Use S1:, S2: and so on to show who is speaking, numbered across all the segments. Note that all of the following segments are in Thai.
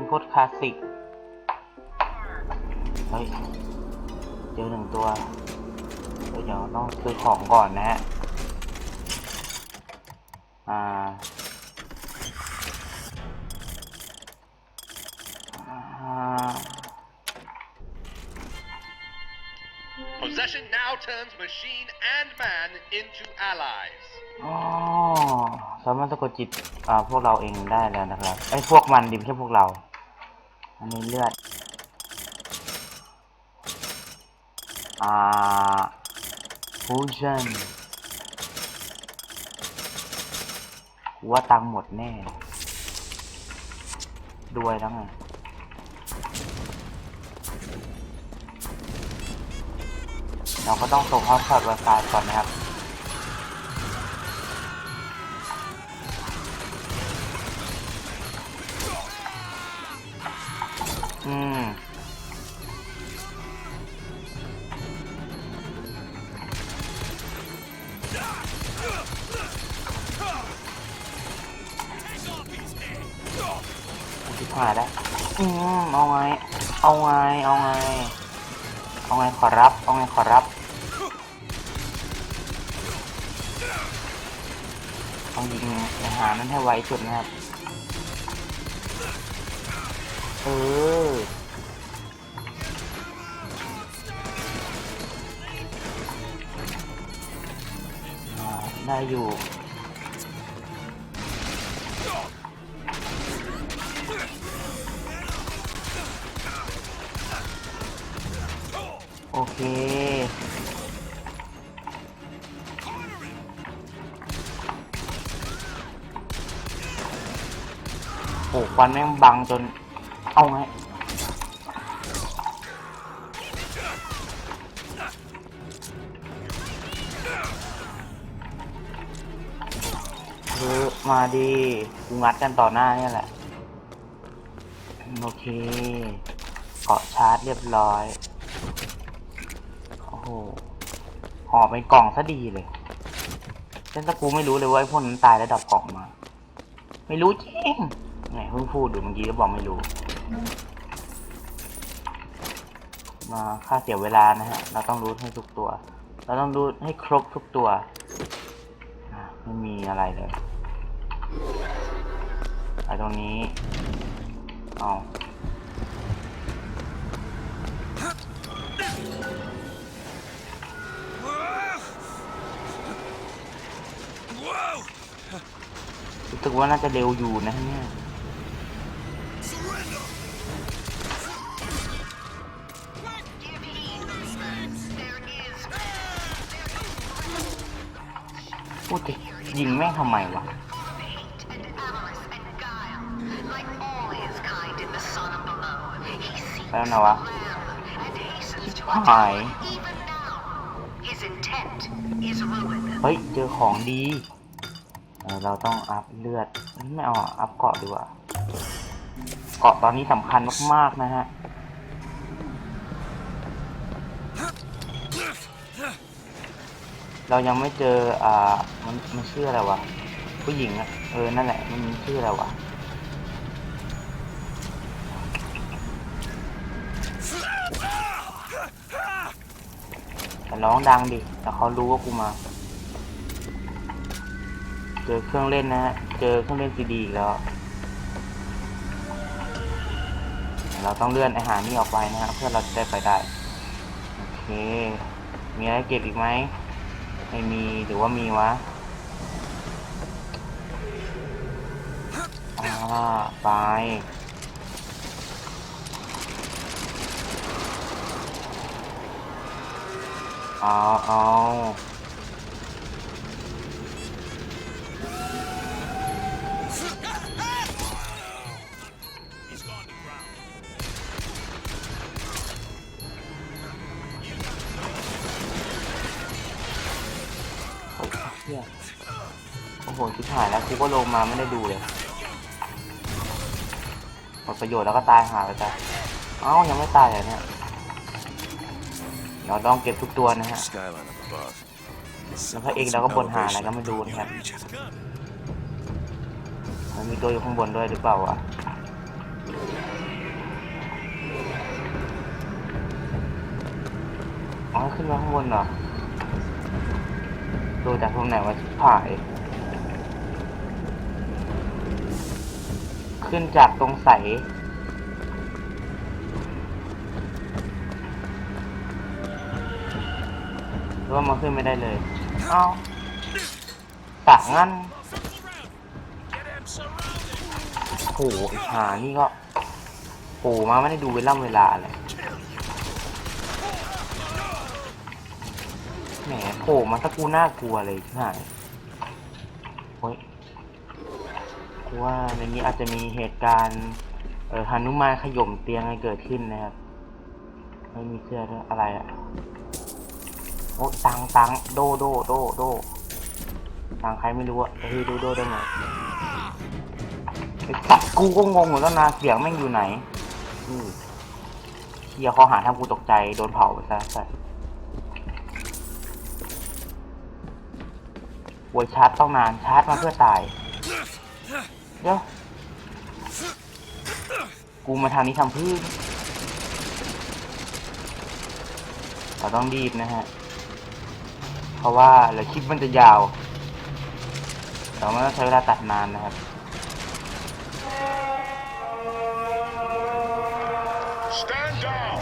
S1: งโคตรคลาสสิก เฮ้ย เจอหนึ่งตัว เดี๋ยวเดี๋ยวต้องซื้อของก่อนนะฮะ อ่าอ่า
S2: Possession now turns machine and man into allies.
S1: อ๋อสามารถสะกดจิต อ่า พวกเราเองได้แล้วนะครับ ไอ้ยพวกมันดิไม่ใช่พวกเรา อันนี้เลือด อ่าฟูชันว่าตังหมดแน่ ด้วยแล้วไงเราก็ต้องส่งฮอตพอตไวไฟก่อนนะครับ อืมชิบหายแล้วอืมเอาไง เอาไง เอาไง เอาไงขอรับ เอาไงขอรับต้องยิงอาหารนั้นให้ไวสุดนะครับ อ้ได้อยู่โอเค โอ้ควันแม่งบังจน เอาไงคือมาดีกูงัดกันต่อหน้าเนี่ยแหละ โอเค เกาะชาร์จเรียบร้อย โอ้โหห่อเป็นกล่องซะดีเลยเช่นตะกูไม่รู้เลยว่าไอ้พวกนั้นตายแล้วดับกล่องมา ไม่รู้จริงไงเพิ่งพูดอยู่เมื่อกี้ก็บอกไม่รู้ มาค่าเสียเวลานะฮะ เราต้องรู้ให้ทุกตัว เราต้องรู้ให้ครบทุกตัว ไม่มีอะไรเลยไปตรงนี้ เอารู้สึกว่าน่าจะเร็วอยู่นะเนี่ย พูดดิยิงแม่งทำไมวะแล้วนะวะหายเฮ้ย เจอของดี เราต้องอัพเลือด ไม่เอาอะอัพเกาะดีกว่า เกาะตอนนี้สำคัญมาก ๆ นะฮะ เรายังไม่เจออ่ามันมันชื่ออะไรวะผู้หญิงอะเออนั่นแหละมันชื่ออะไรวะแต่ร้องดังดิแต่เขารู้ว่ากูมา เจอเครื่องเล่นนะฮะเจอเครื่องเล่นซีดีอีกแล้ว เราต้องเลื่อนอาหารนี่ออกไปนะฮะเพื่อเราจะได้ไปได้ โอเค มีอะไรเก็บอีกไหม ไม่มีหรือว่ามีวะอ่าไปเอาเอา ห่วงชิบหายแล้วกูก็ลงมาไม่ได้ดูเลยหมดประโยชน์แล้วก็ตายหาไปจ้ะเอ้ายังไม่ตายเหรเนี่ยเราต้องเก็บทุกตัวนะฮะแล้วพระเอกเราก็บนหาอะไรก็ไม่ดูนะครับมันมีตัวอยู่ข้างบนด้วยหรือเปล่าวะอ๋อขึ้นมาข้างบนเหรอดูจากตรงไหนวะผ่าย ขึ้นจากตรงใสหรือว่ามันขึ้นไม่ได้เลย เอาตากงั้นโอ้โหไอ้หานี่ก็โผล่มาไม่ได้ดูเวลาเวลาเลยแหมโผล่มาสักกูน่ากลัวเลยใช่ไหมโอ้ย กูว่าในนี้อาจจะมีเหตุการณ์เออฮานุมานขย่มเตียงอะไรเกิดขึ้นนะครับไม่มีเสื้อด้วยอะไรอะโอ้ตังตังโดโดโดโดตังใครไม่รู้อะเฮ้ยดูโดได้ไงไอ้สัตว์กูก็งงหมดแล้วนะเสียงแม่งอยู่ไหนอืเฮียข้อหาทำกูตกใจโดนเผาไปซะสัตว์วยชาร์จต้องนานชาร์จมาเพื่อตาย เดี๋ยวกูมาทางนี้ทำพื้นเราต้องรีบนะฮะ เพราะว่าเดี๋ยวคลิปมันจะยาว เราไม่ต้องใช้เวลาตัดนานนะครับ
S2: Stand down.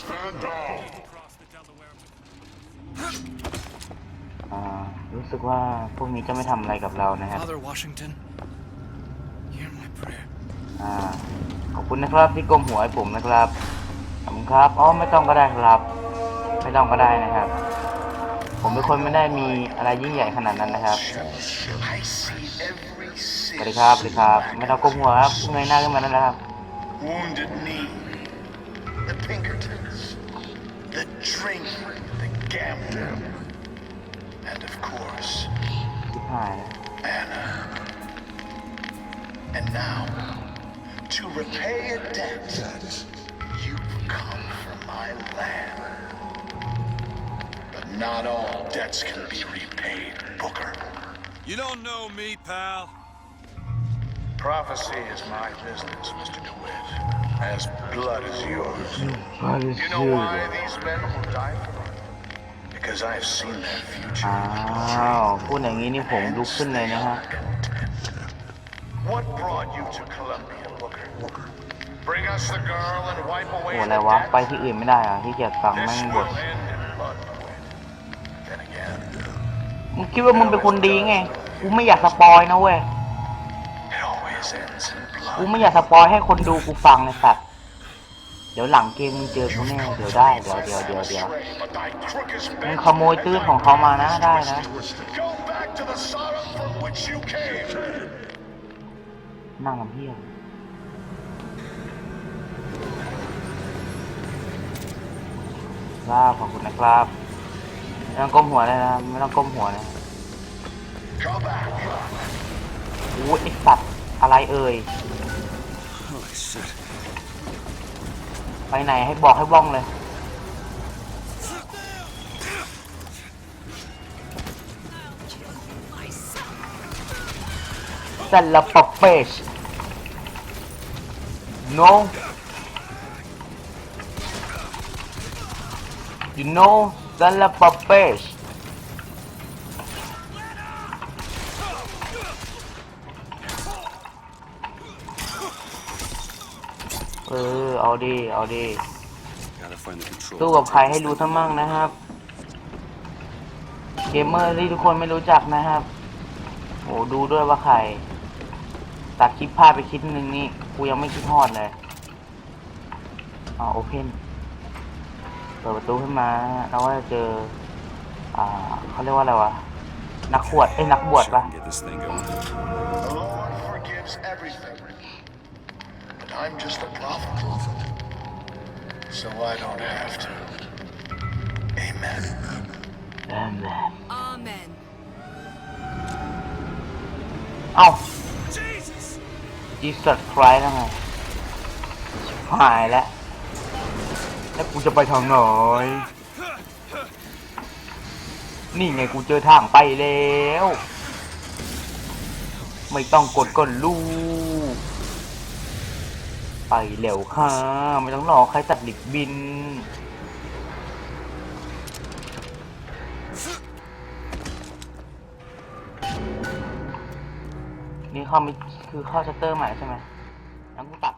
S2: Stand down.
S1: อ่ารู้ สึกว่าพวกนี้จะไม่ทำอะไรกับเรานะครับ
S3: Father Washington, hear my prayer.
S1: อ่า ขอบคุณนะครับที่กลมหัวให้ผมนะครับขอบคุณครับอ๋อไม่ต้องก็ได้ครับ ไม่ต้องก็ได้นะครับ ผมเป็นคนไม่ได้มีอะไรยิ่งใหญ่ขนาดนั้นนะครับ
S2: I see every
S1: สวัสดีครับสวัสดีครับ ไม่ต้องก้มหัวครับเงยหน้าขึ้นมาแล้วนะครับ
S2: wounded knee, the Pinkertons, the drink, the gambler, and of course, Anna. And now, to repay a debt, you've come from my land. But not all debts can be repaid, Booker.
S3: You don't know me, pal.
S2: Prophecy is my business, Mr. DeWitt. As blood is yours. Blood is you know yours. why these men will die for
S1: อ้า
S2: future.
S1: วพูดอย่างนี้นี่ผมลุกขึ้นเลยนะฮะ
S2: What brought you to Columbia, Booker? Bring us the girl and wipe
S1: โอ้
S2: away
S1: อะไร
S2: the
S1: วะ ไป
S2: debt?
S1: ที่อื่นไม่ได้เหรอะที่เกียจฟัง
S2: This
S1: แม่งบท
S2: will end in blood, DeWitt. Then again,
S1: มึงคิดว่ามึงเป็นคนดีไง กูไม่อยากสปอยนะเว้ย
S2: it always ends in
S1: กู
S2: blood.
S1: ไม่อยากสปอยให้คนดูกูฟังเลยสัตว์ เดี๋ยวหลังเกมมึงเจอกูแน่เดี๋ยวได้เดี๋ยวเดี๋ยวเดี๋ยวเดี๋ยวมึงขโมยตื้นของเขามานะได้นะนั่งลำเพียงครับขอบคุณนะครับไม่ต้องก้มหัวเลยนะไม่ต้องก้มหัวนะ
S2: Go back.
S1: โอ้ยไอสัตว์อะไรเอ่ย ไปไหนให้บอกให้ว่องเลย แต่ละปะเฟช no you know แต่ละปะเฟช เออ เอาดีเอาดี
S3: Gotta find the control.
S1: สู้กับใครให้รู้ทั้งมั่งนะครับ เกมเมอร์ที่ทุกคนไม่รู้จักนะครับโอ้ดูด้วยว่าใคร ตัดคลิปพลาดไปคลิปนึงนี่กูยังไม่คิดฮอดเลยอ๋อโอเพนเปิดประตูขึ้นมาเราก็จะเจอ อ่าเขาเรียกว่าอะไรวะ นักขวดเอ้ยนักบวช
S3: Sure
S1: ปะ
S2: I'm just a prophet. So I don't have to. Amen.
S1: เอิ่ม
S4: Amen.
S1: เอ้า
S3: Jesus!
S1: จีสัตครายแล้วไงหายแล้ว แล้วกูจะไปทางไหนนี่ไงกูเจอทางไปแล้ว ไม่ต้องกดก่อนลูก ไปแล้วค่ะ ไม่ต้องรอใครตัดดิบบิน นี่เข้ามิคือข้อชัตเตอร์ใหม่ใช่ไหมแล้วกูตัด